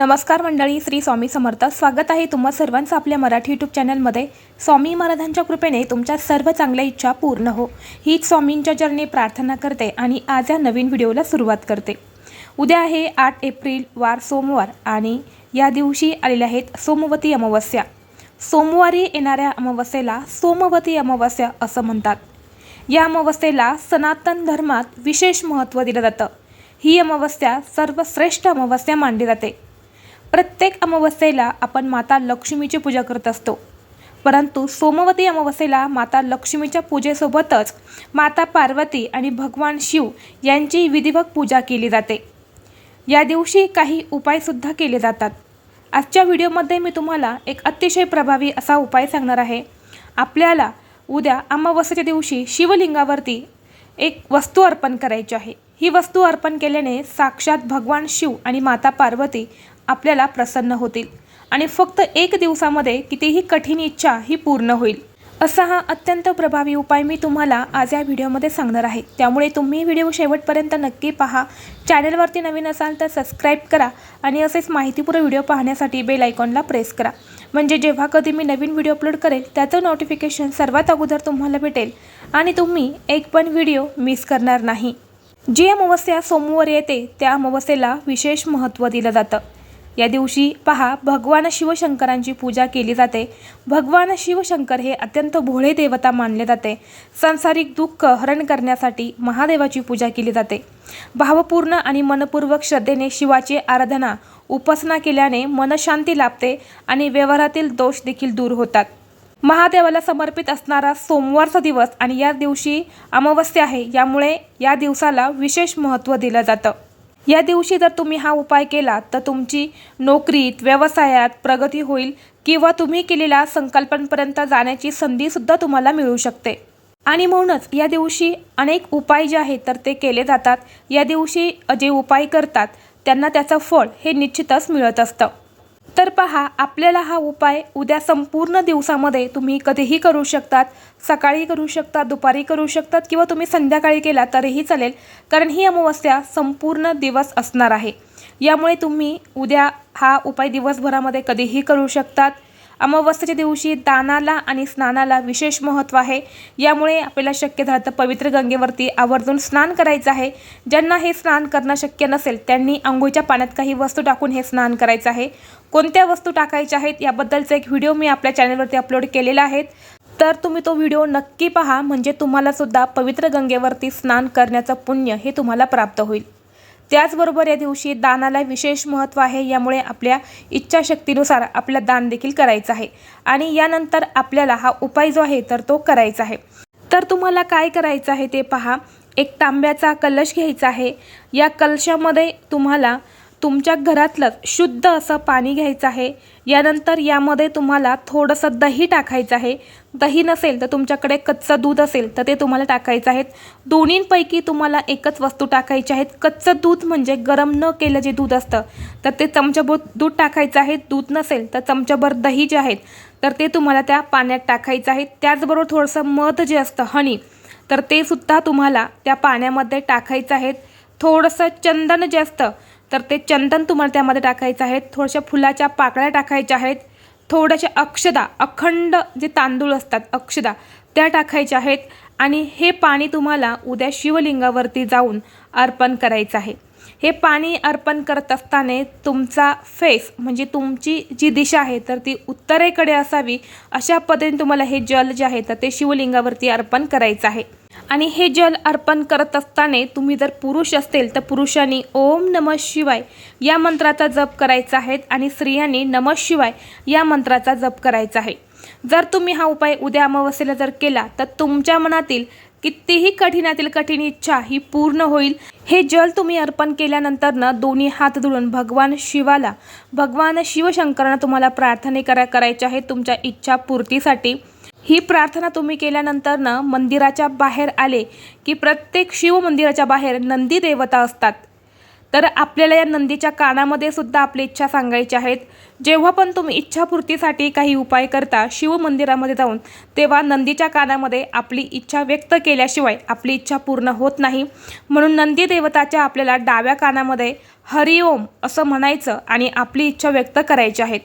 नमस्कार मंडळी श्री स्वामी समर्थ. स्वागत आहे तुम्हा सर्वांचं आपल्या मराठी यूट्यूब चॅनलमध्ये स्वामी महाराजांच्या कृपेने तुमच्या सर्व चांगल्या इच्छा पूर्ण हो. हीच स्वामींच्या चरणी प्रार्थना करते आणि आज या नवीन व्हिडिओला सुरुवात करते. उद्या आहे आठ एप्रिल वार सोमवार आणि या दिवशी आलेल्या आहेत सोमवती अमावस्या. सोमवारी येणाऱ्या अमावस्येला सोमवती अमावस्या असं म्हणतात. या अमावस्येला सनातन धर्मात विशेष महत्त्व दिलं जातं. ही अमावस्या सर्वश्रेष्ठ अमावस्या मानली जाते. प्रत्येक अमावस्येला आपण माता लक्ष्मीची पूजा करत असतो. परंतु सोमवती अमावस्येला माता लक्ष्मीच्या पूजेसोबतच माता पार्वती आणि भगवान शिव यांची विधिवत पूजा केली जाते. या दिवशी काही उपायसुद्धा केले जातात. आजच्या व्हिडिओमध्ये मी तुम्हाला एक अतिशय प्रभावी असा उपाय सांगणार आहे. आपल्याला उद्या अमावस्येच्या दिवशी शिवलिंगावरती एक वस्तू अर्पण करायची आहे. ही वस्तू अर्पण केल्याने साक्षात भगवान शिव आणि माता पार्वती आपल्याला प्रसन्न होतील. आणि फक्त एक दिवसामध्ये कितीही कठीण इच्छा ही पूर्ण होईल. असा हा अत्यंत प्रभावी उपाय मी तुम्हाला आज या व्हिडिओमध्ये सांगणार आहे. त्यामुळे तुम्ही व्हिडिओ शेवटपर्यंत नक्की पहा. चॅनलवरती नवीन असाल तर सबस्क्राईब करा आणि असेच माहितीपूर्ण व्हिडिओ पाहण्यासाठी बेल आयकॉनला प्रेस करा. म्हणजे जेव्हा कधी मी नवीन व्हिडिओ अपलोड करेल त्याचं नोटिफिकेशन सर्वात अगोदर तुम्हाला भेटेल. आणि तुम्ही एक पण व्हिडिओ मिस करणार नाही. जी अमावस्या सोमवार येते त्या अमावस्येला विशेष महत्त्व दिलं जातं. या दिवशी पहा भगवान शिवशंकरांची पूजा केली जाते. भगवान शिवशंकर हे अत्यंत भोळे देवता मानले जाते. सांसारिक दुःख हरण करण्यासाठी महादेवाची पूजा केली जाते. भावपूर्ण आणि मनपूर्वक श्रद्धेने शिवाची आराधना उपासना केल्याने मनशांती लाभते आणि व्यवहारातील दोष देखील दूर होतात. महादेवाला समर्पित असणारा सोमवारचा दिवस आणि या दिवशी अमावस्या आहे यामुळे या दिवसाला विशेष महत्त्व दिलं जातं. या दिवशी जर तुम्ही हा उपाय केला तर तुमची नोकरीत व्यवसायात प्रगती होईल किंवा तुम्ही केलेल्या संकल्पांपर्यंत जाण्याची संधीसुद्धा तुम्हाला मिळू शकते. आणि म्हणूनच या दिवशी अनेक उपाय जे आहेत तर ते केले जातात. या दिवशी जे उपाय करतात त्यांना त्याचं फळ हे निश्चितच मिळत असतं. तर पहा आपल्याला हा उपाय उद्या संपूर्ण दिवसामध्ये तुम्ही कधीही करू शकतात. सकाळी करू शकतात दुपारी करू शकतात किंवा तुम्ही संध्याकाळी केला तरीही चालेल कारण ही अमावस्या संपूर्ण दिवस असणार आहे. यामुळे तुम्ही उद्या हा उपाय दिवसभरामध्ये कधीही करू शकतात. अमावस्येच्या दिवशी दानाला आणि स्नानाला विशेष महत्त्व आहे. यामुळे आपल्याला शक्य झालं तर पवित्र गंगेवरती आवर्जून स्नान करायचं आहे. ज्यांना हे स्नान करणं शक्य नसेल त्यांनी आंघोळीच्या पाण्यात काही वस्तू टाकून हे स्नान करायचं आहे. कोणत्या वस्तू टाकायच्या आहेत याबद्दलचा एक व्हिडिओ मी आपल्या चॅनलवरती अपलोड केलेला आहे. तर तुम्ही तो व्हिडिओ नक्की पहा म्हणजे तुम्हाला सुद्धा पवित्र गंगेवरती स्नान करण्याचं पुण्य हे तुम्हाला प्राप्त होईल. त्याचबरोबर या दिवशी दानाला विशेष महत्त्व आहे यामुळे आपल्या इच्छाशक्तीनुसार आपला दान देखील करायचं आहे. आणि यानंतर आपल्याला हा उपाय जो आहे तर तो करायचा आहे. तर तुम्हाला काय करायचं आहे ते पहा. एक तांब्याचा कलश घ्यायचा आहे. या कलशामध्ये तुम्हाला तुमच्या घरातलंच शुद्ध असं पाणी घ्यायचं आहे. यानंतर यामध्ये तुम्हाला थोडंसं दही टाकायचं आहे. दही नसेल तर तुमच्याकडे कच्चं दूध असेल तर ते तुम्हाला टाकायचं आहे. दोन्हींपैकी तुम्हाला एकच वस्तू टाकायची आहेत कच्चं दूध म्हणजे गरम न केलं जे दूध असतं तर ते चमच्याभर दूध टाकायचं आहे. दूध नसेल तर चमच्याभर दही जे आहेत तर ते तुम्हाला त्या पाण्यात टाकायचं आहे. त्याचबरोबर थोडंसं मध जे असतं हनी तर ते सुद्धा तुम्हाला त्या पाण्यामध्ये टाकायचं आहे. थोडंसं चंदन जे असतं तर ते चंदन तुम्हाला त्यामध्ये टाकायचं आहे. थोड्याशा फुलाच्या पाकळ्या टाकायच्या आहेत. थोड्याशा अक्षदा अखंड जे तांदूळ असतात अक्षदा त्या टाकायच्या आहेत. आणि हे पाणी तुम्हाला उद्या शिवलिंगावरती जाऊन अर्पण करायचं आहे. हे पाणी अर्पण करत असताना तुमचा फेस म्हणजे तुमची जी दिशा आहे तर ती उत्तरेकडे असावी अशा पद्धतीने तुम्हाला हे जल जे आहे तर ते शिवलिंगावरती अर्पण करायचं आहे. आणि हे जल अर्पण करत असताना तुम्ही जर पुरुष असतील तर पुरुषांनी ओम नम शिवाय या मंत्राचा जप करायचा आहे आणि स्त्रियांनी नम शिवाय या मंत्राचा जप करायचा आहे. जर तुम्ही हा उपाय उद्या अमावस्येला जर केला तर तुमच्या मनातील कितीही कठीणातील कठीण इच्छा ही पूर्ण होईल. हे जल तुम्ही अर्पण केल्यानंतर ना दोन्ही हात धुळून भगवान शिवाला भगवान शिवशंकरांना तुम्हाला प्रार्थने करा करायच्या आहेत. तुमच्या इच्छा पूर्तीसाठी ही प्रार्थना तुम्ही केल्यानंतर ना मंदिराच्या बाहेर आले की प्रत्येक शिव मंदिराच्या बाहेर नंदी देवता असतात. तर आपल्याला या नंदीच्या कानामध्ये सुद्धा आपली इच्छा सांगायची आहेत. जेव्हा पण तुम्ही इच्छापूर्तीसाठी काही उपाय करता शिव मंदिरामध्ये जाऊन तेव्हा नंदीच्या कानामध्ये आपली इच्छा व्यक्त केल्याशिवाय आपली इच्छा पूर्ण होत नाही. म्हणून नंदी देवताच्या आपल्याला डाव्या कानामध्ये हरिओम असं म्हणायचं आणि आपली इच्छा व्यक्त करायची आहेत.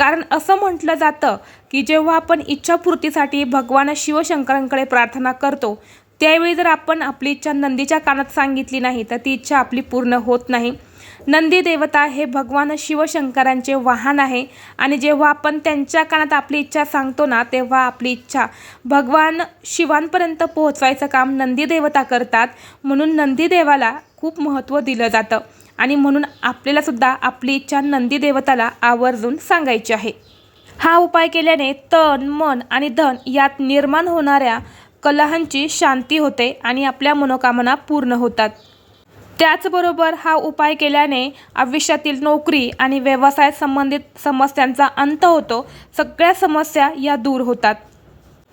कारण असं म्हटलं जातं की जेव्हा आपण इच्छापूर्तीसाठी भगवान शिवशंकरांकडे प्रार्थना करतो त्यावेळी जर आपण आपली इच्छा नंदीच्या कानात सांगितली नाही तर ती इच्छा आपली पूर्ण होत नाही. नंदी देवता हे भगवान शिवशंकरांचे वाहन आहे आणि जेव्हा आपण त्यांच्या कानात आपली इच्छा सांगतो ना तेव्हा आपली इच्छा भगवान शिवांपर्यंत पोहोचवायचं काम नंदी देवता करतात. म्हणून नंदी देवाला खूप महत्त्व दिलं जातं. आणि म्हणून आपल्यालासुद्धा आपली इच्छा नंदी देवताला आवर्जून सांगायची आहे. हा उपाय केल्याने तन मन आणि धन यात निर्माण होणाऱ्या कलहांची शांती होते आणि आपल्या मनोकामना पूर्ण होतात. त्याचबरोबर हा उपाय केल्याने आयुष्यातील नोकरी आणि व्यवसाय संबंधित समस्यांचा अंत होतो. सगळ्या समस्या या दूर होतात.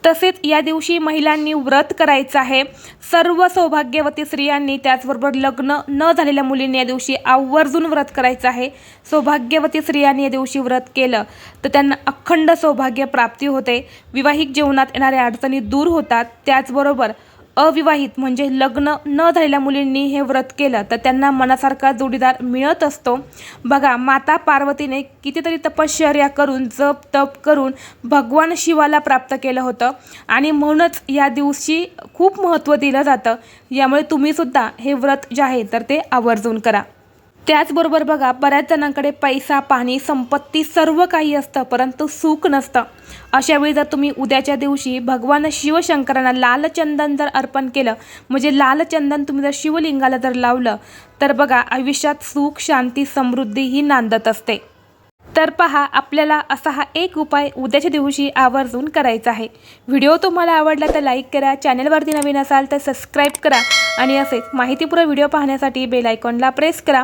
तसेच या दिवशी महिलांनी व्रत करायचं आहे. सर्व सौभाग्यवती स्त्रियांनी त्याचबरोबर लग्न न झालेल्या मुलींनी या दिवशी आवर्जून व्रत करायचं आहे. सौभाग्यवती स्त्रियांनी या दिवशी व्रत केलं तर त्यांना अखंड सौभाग्य प्राप्ती होते. विवाहिक जीवनात येणाऱ्या अडचणी दूर होतात. त्याचबरोबर अविवाहित म्हणजे लग्न न झालेल्या मुलींनी हे व्रत केलं. तर त्यांना मनासारखा जोडीदार मिळत असतो. बघा माता पार्वतीने कितीतरी तपश्चर्या करून जप तप करून भगवान शिवाला प्राप्त केलं होतं. आणि म्हणूनच या दिवशी खूप महत्त्व दिलं जातं. यामुळे तुम्हीसुद्धा हे व्रत जे आहे तर ते आवर्जून करा. त्याचबरोबर बघा बऱ्याच जणांकडे पैसा पाणी संपत्ती सर्व काही असतं परंतु सुख नसतं. अशा वेळी जर तुम्ही उद्याच्या दिवशी भगवान शिवशंकरांना लालचंदन जर अर्पण केलं म्हणजे लालचंदन तुम्ही जर शिवलिंगाला जर लावलं तर बघा आयुष्यात सुख शांती समृद्धी ही नांदत असते. तर पहा आपल्याला असा हा एक उपाय उद्याच्या दिवशी आवर्जून करायचा आहे. व्हिडिओ तुम्हाला आवडला तर लाईक करा चॅनलवरती नवीन असाल तर सबस्क्राईब करा आणि असेच माहितीपूर्ण व्हिडिओ पाहण्यासाठी बेल आयकॉनला प्रेस करा.